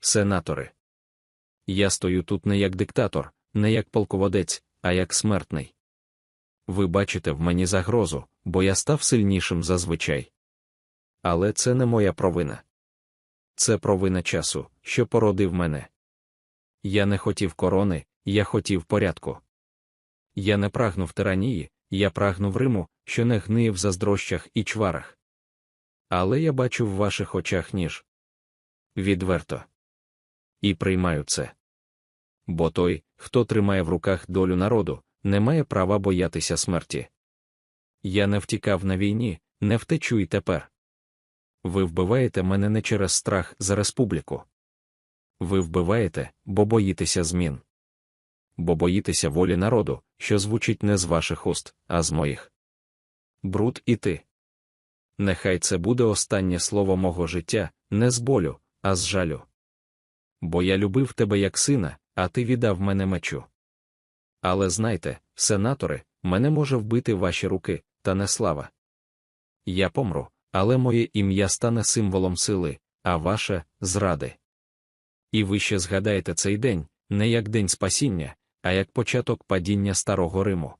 сенатори. Я стою тут не як диктатор, не як полководець, а як смертний. Ви бачите в мені загрозу, бо я став сильнішим зазвичай. Але це не моя провина. Це провина часу, що породив мене. Я не хотів корони, я хотів порядку. Я не прагнув тиранії, я прагнув Риму, що не гниє в заздрощах і чварах. Але я бачу в ваших очах ніж. Відверто. І приймаю це. Бо той, хто тримає в руках долю народу, не має права боятися смерті. Я не втікав на війні, не втечу і тепер. Ви вбиваєте мене не через страх за республіку. Ви вбиваєте, бо боїтеся змін. Бо боїтеся волі народу, що звучить не з ваших уст, а з моїх. Бруд і ти. Нехай це буде останнє слово мого життя, не з болю, а з жалю. Бо я любив тебе як сина, а ти віддав мене мечу. Але знайте, сенатори, мене може вбити ваші руки, та не слава. Я помру, але моє ім'я стане символом сили, а ваше зради. І ви ще згадаєте цей день, не як день спасіння, а як початок падіння старого Риму.